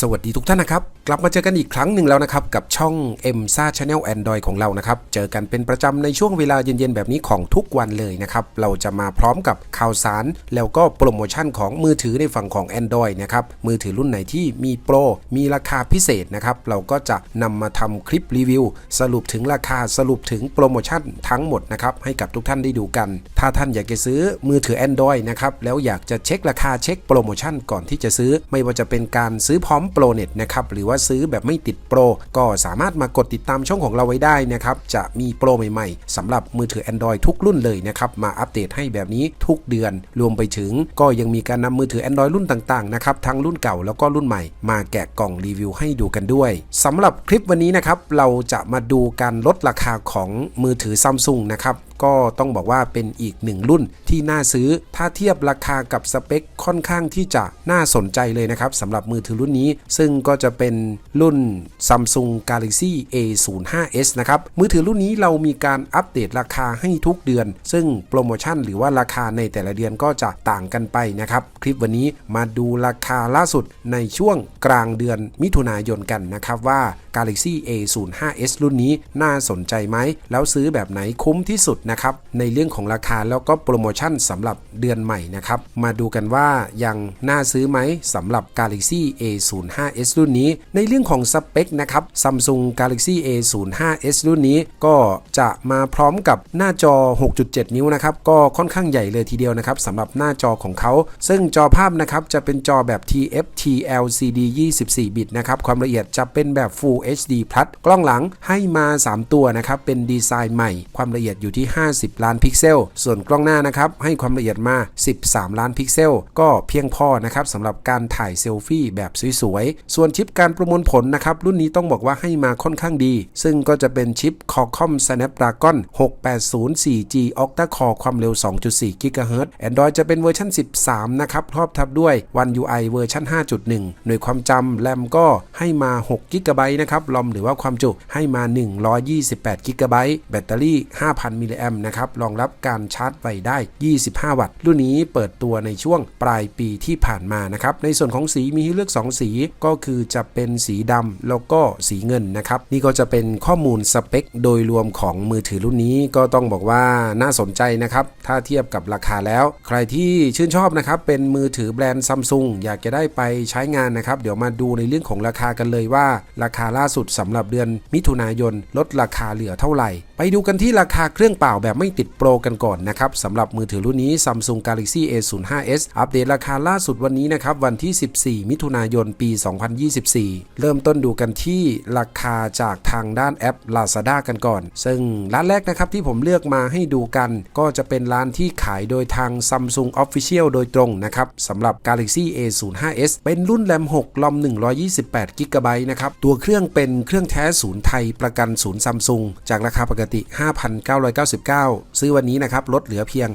สวัสดีทุกท่านนะครับ กลับมาเจอกันอีกครั้งหนึ่งแล้วนะครับ กับช่อง m s a Channel Android ของเรานะครับ เจอกันเป็นประจำในช่วงเวลาเย็นๆ แบบนี้ของทุกวันเลยนะครับ เราจะมาพร้อมกับข่าวสาร แล้วก็โปรโมชั่นของมือถือในฝั่งของ Android นะครับ มือถือรุ่นไหนที่มีโปร มีราคาพิเศษนะครับ เราก็จะนำมาทำคลิปรีวิว สรุปถึงราคาสรุปถึงโปรโมชั่นทั้งหมดนะครับให้กับทุกท่านได้ดูกัน ถ้าท่านอยากจะซื้อมือถือ Android นะครับแล้วอยากจะเช็คราคาเช็คโปรโมชั่นก่อนที่จะซื้อไม่ว่าจะเป็นการซื้อพร้อมโปรเน็ตนะครับหรือว่าซื้อแบบไม่ติดโปรก็สามารถมากดติดตามช่องของเราไว้ได้นะครับจะมีโปรใหม่ๆสำหรับมือถือ Android ทุกรุ่นเลยนะครับมาอัปเดตให้แบบนี้ทุกเดือน รวมไปถึงก็ยังมีการนำมือถือ Android รุ่นต่างๆนะครับทั้งรุ่นเก่าแล้วก็รุ่นใหม่ มาแกะกล่องรีวิวให้ดูกันด้วยสำหรับคลิปวันนี้นะครับเราจะมาดูการลดราคาของมือถือซัมซุงนะครับ ก็ต้องบอกว่าเป็นอีกหนึ่งรุ่นที่น่าซื้อ ถ้าเทียบราคากับสเปคค่อนข้างที่จะน่าสนใจเลยนะครับสำหรับมือถือรุ่นนี้ ซึ่งก็จะเป็นรุ่น Samsung Galaxy A05s นะครับมือถือรุ่นนี้เรามีการอัปเดตราคาให้ทุกเดือน ซึ่งโปรโมชั่นหรือว่าราคาในแต่ละเดือนก็จะต่างกันไปนะครับ คลิปวันนี้มาดูราคาล่าสุดในช่วงกลางเดือนมิถุนายนกันนะครับว่า Galaxy A05s รุ่นนี้น่าสนใจไหม แล้วซื้อแบบไหนคุ้มที่สุดนะครับ ในเรื่องของราคาแล้วก็โปรโมชั่นสำหรับเดือนใหม่นะครับ มาดูกันว่ายังน่าซื้อไหมสำหรับ Galaxy A05s รุ่นนี้ ในเรื่องของสเปคนะครับ Samsung Galaxy A05s รุ่นนี้ก็จะมาพร้อมกับหน้าจอ 6.7 นิ้วนะครับ ก็ค่อนข้างใหญ่เลยทีเดียวนะครับสำหรับหน้าจอของเขา ซึ่งจอภาพนะครับจะเป็นจอแบบ TFT LCD 24 บิตนะครับ ความละเอียดจะเป็นแบบ Full HD Plus กล้องหลังให้มา 3 ตัวนะครับเป็นดีไซน์ใหม่ ความละเอียดอยู่ที่ 50 ล้านพิกเซล ส่วนกล้องหน้านะครับให้ความละเอียดมา 13 ล้านพิกเซล ก็เพียงพอนะครับสำหรับการถ่ายเซลฟี่แบบสวยๆ ส่วนชิปการประมวลผลนะครับรุ่นนี้ต้องบอกว่าให้มาค่อนข้างดี ซึ่งก็จะเป็นชิป Qualcomm Snapdragon 680 4G Octa Core ความเร็ว 2.4 GHz Android จะเป็นเวอร์ชัน13 นะครับครอบทับด้วย One UI เวอร์ชัน5.1 หน่วยความจำแรมก็ให้มา 6 GB นะครับลอมหรือว่าความจุให้มา 128 GB แบตเตอรี่ 5,000 มิลลิแอมนะครับรองรับการชาร์จไฟได้ 25 วัตต์ รุ่นนี้เปิดตัวในช่วงปลายปีที่ผ่านมานะครับในส่วนของสีมีให้เลือก 2 สีก็คือจะเป็นสีดำแล้วก็สีเงินนะครับนี่ก็จะเป็นข้อมูลสเปค โดยรวมของมือถือรุ่นนี้ก็ต้องบอกว่าน่าสนใจนะครับถ้าเทียบกับราคาแล้ว ใครที่ชื่นชอบนะครับเป็นมือถือแบรนด์ซัมซุงอยากจะได้ไปใช้งานนะครับเดี๋ยวมาดูในเรื่องของราคากันเลยว่าราคาล่าสุดสำหรับเดือนมิถุนายนลดราคาเหลือเท่าไหร่ ไปดูกันที่ราคาเครื่องเปล่าแบบไม่ติดโปรกันก่อนนะครับสำหรับมือถือรุ่นนี้ Samsung Galaxy A05s อัปเดตราคาล่าสุดวันนี้นะครับวันที่ 14 มิถุนายนปี 2024 เริ่มต้นดูกันที่ราคาจากทางด้านแอป Lazada กันก่อน ซึ่งร้านแรกนะครับที่ผมเลือกมาให้ดูกัน ก็จะเป็นร้านที่ขายโดยทาง Samsung Official โดยตรงนะครับสำหรับ Galaxy A05s เป็นรุ่นแรม6ลอม128 g b นะครับตัวเครื่องเป็นเครื่องแท้ศูนย์ไทยประกันศูนย์ซัมซุงจากราคาปกติ 5,999 ซื้อวันนี้นะครับลดเหลือเพียง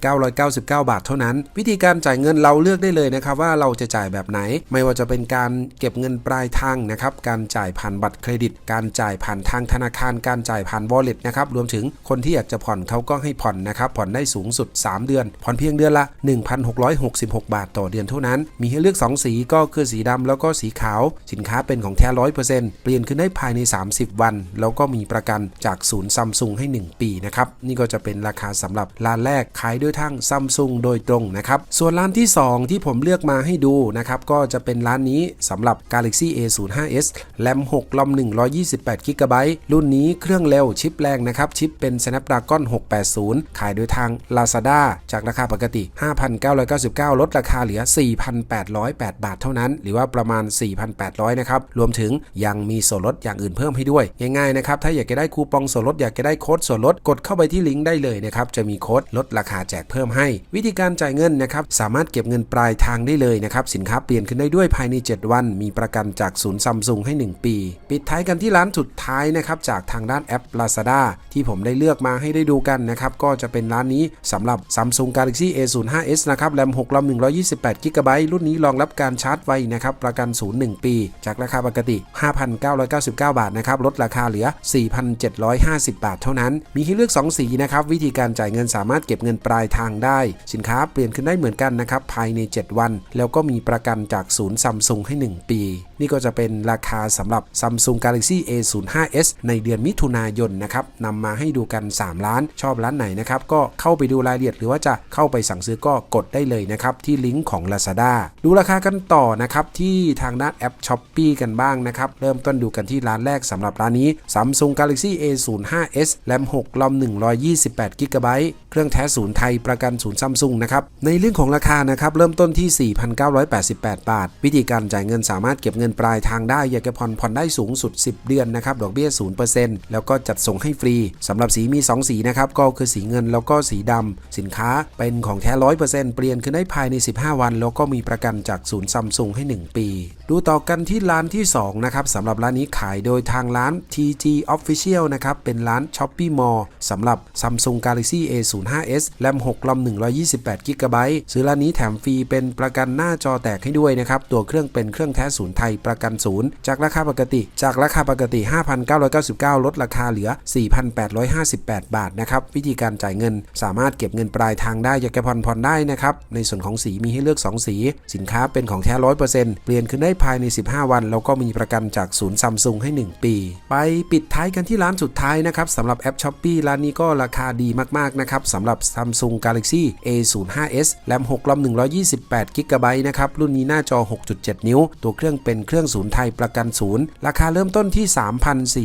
4,999 บาทเท่านั้น วิธีการจ่ายเงินเราเลือกได้เลยนะครับว่าเราจะจ่ายแบบไหน ไม่ว่าจะเป็นการเก็บเงินปลายทางนะครับการจ่ายผ่านบัตรเครดิต การจ่ายผ่านทางธนาคารการจ่ายผ่าน wallet นะครับรวมถึงคนที่อยากจะผ่อนเขาก็ให้ผ่อนนะครับผ่อนได้สูงสุด 3 เดือน ผ่อนเพียงเดือนละ 1,666 บาทต่อเดือนเท่านั้น มีให้เลือก 2 สีก็คือสีดำแล้วก็สีขาว สินค้าเป็นของแท้ร้อยเปอร์เซ็นเปลี่ยนขึ้นได้ภายใน 30 วัน แล้วก็มีประกันจากศูนย์ซัมซุงให้ 1 ปีนะครับ นี่ก็จะเป็นราคาสำหรับร้านแรกขายด้วยทางซัมซุงโดยตรงนะครับ ส่วนร้านที่ 2 ที่ผมเลือกมาให้ดูนะครับ ก็จะเป็นร้านนี้สำหรับ Galaxy A05s แรม6ลอม128 g b รุ่นนี้เครื่องเร็วชิปแรงนะครับ ชิปเป็น Snapdragon 680 ขายโดยทาง Lazada จากราคาปกติ 5,999 ลดราคาเหลือ 4,808 บาทเท่านั้น หรือว่าประมาณ 4,800 นะครับ รวมถึงยังมีส่วนลดอย่างอื่นเพิ่มให้ด้วยง่ายๆนะครับถ้าอยากจะได้คูปองส่วนลดอยากจะได้โค้ดส่วนลดกดเข้าไปที่ลิงก์ได้เลยนะครับจะมีโค้ดลดราคาแจกเพิ่มให้ วิธีการจ่ายเงินนะครับสามารถเก็บเงินปลายทางได้เลยนะครับสินค้าเปลี่ยนขึ้นได้ด้วยภายใน 7 วัน มีประกันจากศูนย์ซัมซุงให้ 1 ปี ปิดท้ายกันที่ร้านสุดท้ายนะครับจากทางด้านแอป Lazada ที่ผมได้เลือกมาให้ได้ดูกันนะครับก็จะเป็นร้านนี้สำหรับ Samsung Galaxy A05s นะครับแรม6ลำ128 g b รุ่นนี้รองรับการชาร์จไวนะครับประกันศูนย์1ปี จากราคาปกติ5,999 บาทนะครับลดราคาเหลือ 4,750 บาทเท่านั้น มีให้เลือก 2 สีนะครับวิธีการจ่ายเงินสามารถเก็บเงินปลายทางได้ สินค้าเปลี่ยนขึ้นได้เหมือนกันนะครับภายใน 7 วัน แล้วก็มีประกันจากศูนย์ซัมซุงให้ 1 ปี นี่ก็จะเป็นราคาสำหรับ Samsung Galaxy A05s ในเดือนมิถุนายนนะครับนำมาให้ดูกัน 3 ล้าน ชอบร้านไหนนะครับ ก็เข้าไปดูรายละเอียดหรือว่าจะเข้าไปสั่งซื้อก็กดได้เลยนะครับ ที่ลิงก์ของ Lazada ดูราคากันต่อนะครับ ที่ทางด้านแอป s h o p e e กันบ้างนะครับ เริ่มต้นดูกันที่ร้านแรกสำหรับร้านนี้ Samsung Galaxy A05s แรม6ลำ128 g b เครื่องแท้ศูนย์ไทยประกันศูนย์ซัมซุงนะครับในเรื่องของราคานะครับเริ่มต้นที่ 4,988 บาท วิธีการจ่ายเงินสามารถเก็บเงินปลายทางได้อยากจะผ่อนผ่อนได้สูงสุด 10 เดือนนะครับดอกเบี้ย 0%แล้วก็จัดส่งให้ฟรีสำหรับสีมี 2 สีนะครับก็คือสีเงินแล้วก็สีดำสินค้าเป็นของแท้ 100%เปลี่ยนขึ้นได้ภายใน 15 วัน แล้วก็มีประกันจากศูนย์ซัมซุงให้ 1 ปี ดูต่อกันที่ร้านที่ 2 นะครับสำหรับร้านนี้ขายโดยทางร้าน TG Official นะครับเป็นร้าน Shopee Mall สำหรับ Samsung Galaxy A05s แรม6ลำ128 g b ซื้อร้านนี้แถมฟรีเป็นประกันหน้าจอแตกให้ด้วยนะครับตัวเครื่องเป็นเครื่องแท้ศูนย์ไทยประกันศูนย์จากราคาปกติ จากราคาปกติ 5,999 ลดราคาเหลือ 4,858 บาทนะครับวิธีการจ่ายเงิน สามารถเก็บเงินปลายทางได้อยากจะผ่อนผ่อนได้นะครับในส่วนของสีมีให้เลือก 2 สี สินค้าเป็นของแท้ 100%เปลี่ยนขึ้นได้ภายใน 15 วัน แล้วก็มีประกันจากศูนย์ซัมซุงให้ 1 ปี ไปปิดท้ายกันที่ร้านสุดท้ายนะครับสำหรับแอป s h o p e e ร้านนี้ก็ราคาดีมากๆนะครับสำหรับ Samsung Galaxy A05s แรม6ลำ128 g b นะครับรุ่นนี้หน้าจอ 6.7 นิ้ว ตัวเครื่องเป็นเครื่องศูนย์ไทยประกันศูนย์ ราคาเริ่มต้นที่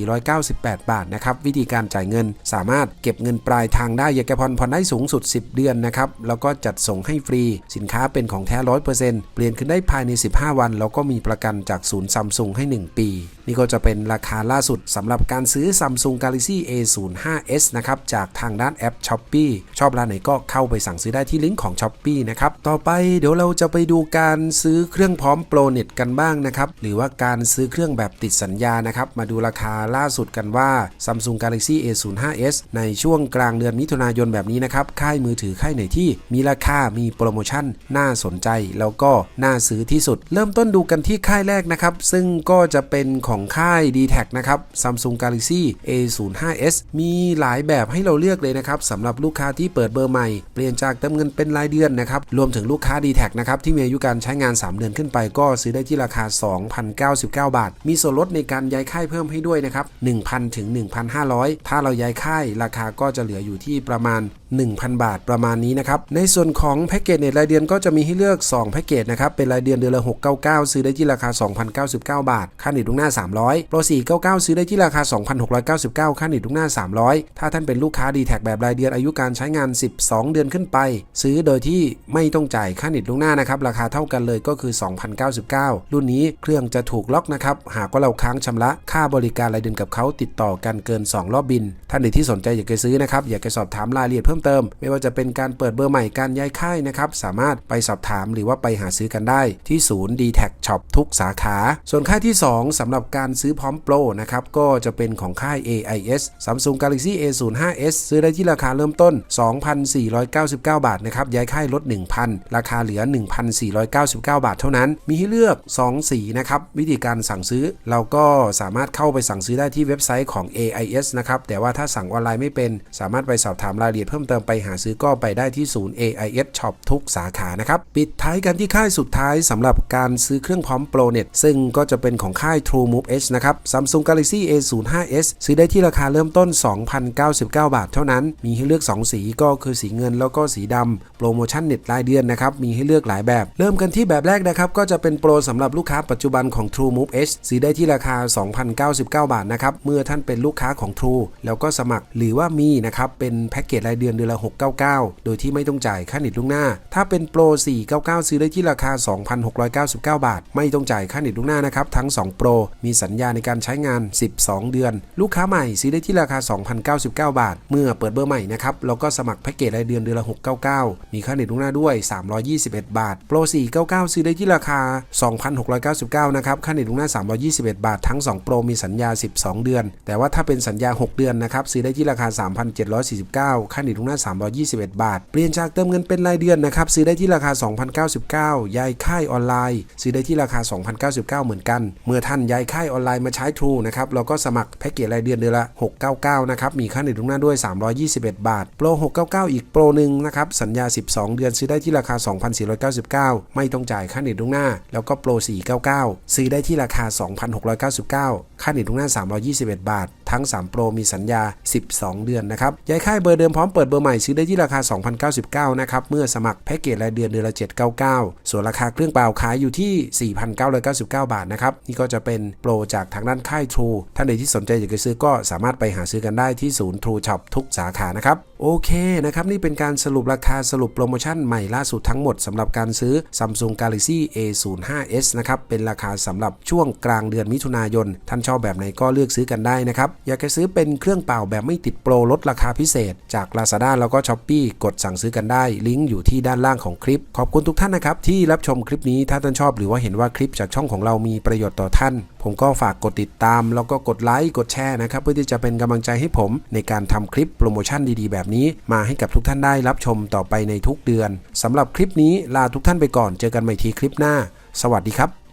3,498 บาทนะครับ วิธีการจ่ายเงินสามารถเก็บเงินปลายทางได้ยากจะผ่อนผ่อนได้สูงสุด 10 เดือนนะครับ แล้วก็จัดส่งให้ฟรี สินค้าเป็นของแท้ 100%เปลี่ยนขึ้นได้ภายใน 15 วัน แล้วก็มีประกันจากศูนย์ซัมซุงให้ 1 ปี นี่ก็จะเป็นราคาล่าสุดสำหรับการซื้อ Samsung Galaxy A05s นะครับจากทางด้านแอป Shopee ชอบร้านไหนก็เข้าไปสั่งซื้อได้ที่ลิงก์ของ Shopee นะครับ ต่อไปเดี๋ยวเราจะไปดูการซื้อเครื่องพร้อมโปรเน็ตกันบ้างนะครับหรือว่าการซื้อเครื่องแบบติดสัญญานะครับมาดูราคาล่าสุดกันว่า Samsung Galaxy A05s ในช่วงกลางเดือนมิถุนายนแบบนี้นะครับค่ายมือถือค่ายไหนที่มีราคา มีโปรโมชั่น น่าสนใจ แล้วก็น่าซื้อที่สุด เริ่มต้นดูกันที่ค่ายแรกนะครับ ซึ่งก็จะเป็นของค่าย d t แทนะครับ Samsung Galaxy A05s มีหลายแบบให้เราเลือกเลยนะครับสำหรับลูกค้าที่เปิดเบอร์ใหม่ เปลี่ยนจากเติมเงินเป็นรายเดือนนะครับ รวมถึงลูกค้า d t แทนะครับที่มีอายุการใช้งาน 3 เดือนขึ้นไปก็ซื้อได้ที่ราคา2,099 บาท มีส่วนลดในการย้ายค่ายเพิ่มให้ด้วยนะครับ 1,000 ถึง 1,500 ถ้าเราย้ายค่ายราคาก็จะเหลืออยู่ที่ประมาณ 1,000 บาทประมาณนี้นะครับ ในส่วนของแพ็กเกจเน็ตรายเดือนก็จะมีให้เลือก 2 แพ็กเกจนะครับ เป็นรายเดือนเดือนละ 699 ซื้อได้ที่ราคา 2,099 บาท ค่าเน็ตลูกหน้า 300 โปร 499 ซื้อได้ที่ราคา 2,699 ค่าเน็ตลูกหน้า 300 ถ้าท่านเป็นลูกค้า d t แท็แบบรายเดือนอายุการใช้งาน 12 เดือนขึ้นไป ซื้อโดยที่ไม่ต้องจ่ายค่าเน็ตลูกหน้านะครับ ราคาเท่ากันเลยก็คือ 2,099 รุ่นนี้เครื่องจะถูกล็อกนะครับ หากว่าเราค้างชำระค่าบริการรายเดือนกับเขาติดต่อกันเกิน 2 รอบบิน ท่านใดที่สนใจอยากจะซื้อนะครับ อยากจะสอบถามรายละเอียดเพิ่มเติม ไม่ว่าจะเป็นการเปิดเบอร์ใหม่การย้ายค่ายนะครับ สามารถไปสอบถามหรือว่าไปหาซื้อกันได้ที่ศูนย์ d t แท Shop ทุกสาขา ส่วนค่ายที่ 2สำหรับการซื้อพร้อมโปรนะครับก็จะเป็นของค่าย AIS Samsung Galaxy A05s ซื้อได้ที่ราคาเริ่มต้น 2,499 บาทนะครับย้ายค่ายลด 1,000 ราคาเหลือ 1,499 บาทเท่านั้น มีให้เลือก 2 สีนะครับ วิธีการสั่งซื้อเราก็สามารถเข้าไปสั่งซื้อได้ที่เว็บไซต์ของ AIS นะครับ แต่ว่าถ้าสั่งออนไลน์ไม่เป็น สามารถไปสอบถามรายละเอียดเพิ่มเติมไปหาซื้อก็ไปได้ที่ศูนย์ AIS Shop ทุกสาขานะครับ ปิดท้ายกันที่ค่ายสุดท้ายสำหรับการซื้อเครื่องพร้อมโปรเน็ตซึ่งก็จะเป็นของค่าย True Move Edge นะครับ Samsung Galaxy A05s ซื้อได้ที่ราคาเริ่มต้น 2,099 บาท เท่านั้น มีให้เลือก 2 สีก็คือสีเงินแล้วก็สีดำโปรโมชั่นเน็ตรายเดือนนะครับ มีให้เลือกหลายแบบ เริ่มกันที่แบบแรกนะครับ ก็จะเป็นโปรสำหรับลูกค้าปัจจุจุบันของ True Move Edge ซื้อได้ที่ราคา 2,099 บาทนะครับ เมื่อท่านเป็นลูกค้าของ True แล้วก็สมัครหรือว่ามีนะครับเป็นแพ็กเกจรายเดือนเดือนละ 699 โดยที่ไม่ต้องจ่ายค่าเน็ตล่วงหน้า ถ้าเป็นโปร 499 ซื้อได้ที่ราคา 2,699 บาท ไม่ต้องจ่ายค่าเน็ตล่วงหน้านะครับทั้ง 2 โปร มีสัญญาในการใช้งาน 12 เดือน ลูกค้าใหม่ซื้อได้ที่ราคา 2,099 บาท เมื่อเปิดเบอร์ใหม่นะครับแล้วก็สมัครแพ็กเกจรายเดือนเดือนละ 699 มีค่าเน็ตล่วงหน้าด้วย 321 บาท โปร 499 ซื้อได้ที่ราคา 2,699บ399นะครับ ค่าเน็ตลุงหน้า 321 บาท ทั้ง 2 โปร มีสัญญา 12 เดือน แต่ว่าถ้าเป็นสัญญา 6 เดือนนะครับ ซื้อได้ที่ราคา 3,749 ค่าเน็ตลุงหน้า 321 บาท เปลี่ยนจากเติมเงินเป็นรายเดือนนะครับ ซื้อได้ที่ราคา 2,099 ย้ายค่ายออนไลน์ ซื้อได้ที่ราคา 2,099 เหมือนกัน เมื่อท่านย้ายค่ายออนไลน์มาใช้ True นะครับเราก็สมัครแพ็กเกจรายเดือนเดือนละ 699 นะครับ มีค่าเน็ตลุงหน้าด้วย 321 บาท โปร 699 อีกโปรหนึ่งนะครับสัญญา 12 เดือนซื้อได้ที่ราคา 2,499 ไม่ต้องจ่ายค่าเน็ตลุงหน้า แล้วก็โปร 499ซื้อได้ที่ราคา 2,699 ค่าเน็ตลุงหน้า 321 บาท ทั้ง 3 โปรมีสัญญา 12 เดือนนะครับ ย้ายค่ายเบอร์เดิมพร้อมเปิดเบอร์ใหม่ซื้อได้ที่ราคา 2,099 นะครับ เมื่อสมัครแพ็กเกจรายเดือนเดือนละ 799 ส่วนราคาเครื่องเปล่าขายอยู่ที่ 4,999 บาทนะครับ นี่ก็จะเป็นโปรจากทางด้านค่าย True ท่านใดที่สนใจอยากจะซื้อก็สามารถไปหาซื้อกันได้ที่ศูนย์ True Shop ทุกสาขานะครับ โอเคนะครับนี่เป็นการสรุปราคาสรุปโปรโมชั่นใหม่ล่าสุดทั้งหมดสำหรับการซื้อ Samsung Galaxy A05s นะครับเป็นราคาสำหรับช่วงกลางเดือนมิถุนายน ท่านชอบแบบไหนก็เลือกซื้อกันได้นะครับ อยากจะซื้อเป็นเครื่องเป่าแบบไม่ติดโปรลดราคาพิเศษ จาก Lazada แล้วก็ Shopee กดสั่งซื้อกันได้ ลิงก์อยู่ที่ด้านล่างของคลิป ขอบคุณทุกท่านนะครับ ที่รับชมคลิปนี้ถ้าท่านชอบหรือว่าเห็นว่าคลิปจากช่องของเรามีประโยชน์ต่อท่าน ผมก็ฝากกดติดตาม แล้วก็กดไลค์กดแชร์นะครับเพื่อที่จะเป็นกำลังใจให้ผม ในการทำคลิปโปรโมชั่นดีๆ แบบนี้ มาให้กับทุกท่านได้รับชมต่อไปในทุกเดือนสำหรับคลิปนี้ลาทุกท่านไปก่อนเจอกันใหม่ทีคลิปหน้า สวัสดีครับ